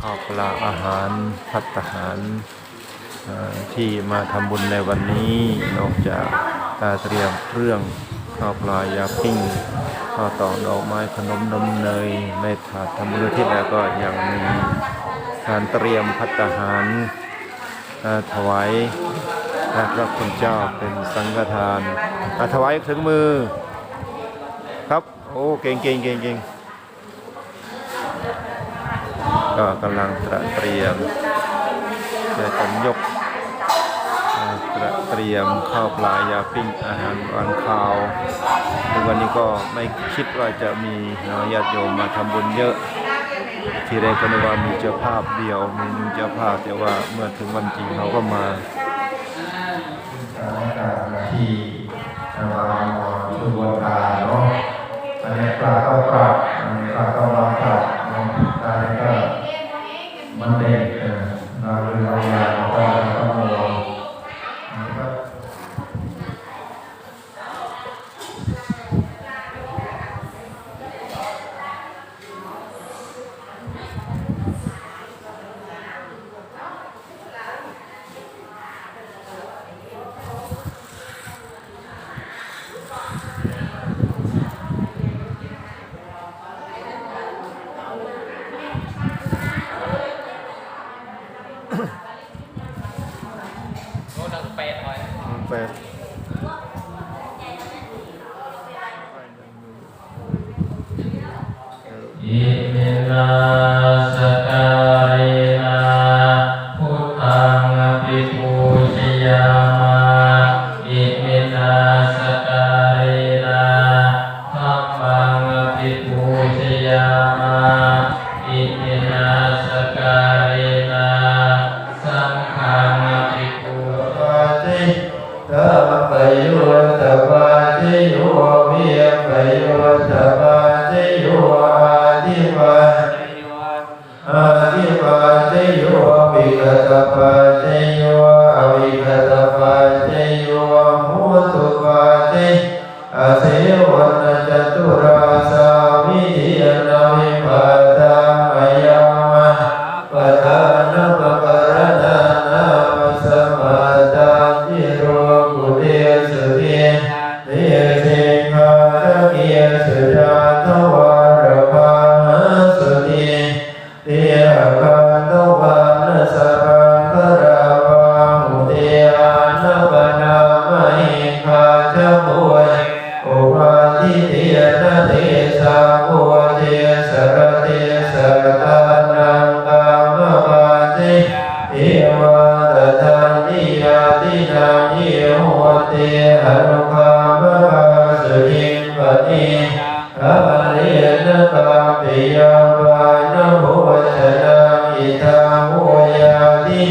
ข้าวปลาอาหารพัตตาหารที่มาทำบุญในวันนี้ นอกจากเตรียมเครื่องข้าวปลายาปิ้งข้าวตอกดอกไม้ขนมนมเนยในถาดทำบุญที่แล้วก็ยังมีการเตรียมพัตตาหารถวายพระคุณเจ้าเป็นสังฆทานถวายถึงมือครับ โอ้ เก่งเก่งเก่งเก่ง ก็กำลังตระเตรียมจะกันยกเตระเตรียมข้าวปลายาปิ้งอาหารวันข้าวในวันนี้ก็ไม่คิดว่าจะมีเอ่อญาติโยมมาทำบุญเยอะ ทีแรกก็นึกว่ามีเจ้าภาพเดียวมีเจ้าภาพแต่ว่าเมื่อถึงวันจริงเขาก็มาที่ทางเราชุมวันตาเนาะอันนี้ปลาก็ปรับอันนี้ปลาก็มาปรับเนาะอันนี้ก็ มันเด็กเออเราเรือเรายาวเราก็เราก็มองนะครับ โอ้ดังเป็ดเลยแปดอิมินา อาทิวาติโยวิกตปาติโยอวิกตปาติโยมุตุปาติอาเสวนจตุราสาวิยนาวิปัตตามยามะปะทานปะปะระนานาสมาตาจิโรกุเดสุเทเตสิงหาเกียสุ จมุยโอภาทิเตนะเตสาโอเทสรเตสตานังกามปาติเอวาตทันติยาตินานิโหติอนุภาพะสุหิปติอาเรนตาปิยาปานโหชนะอิทาโหยาติ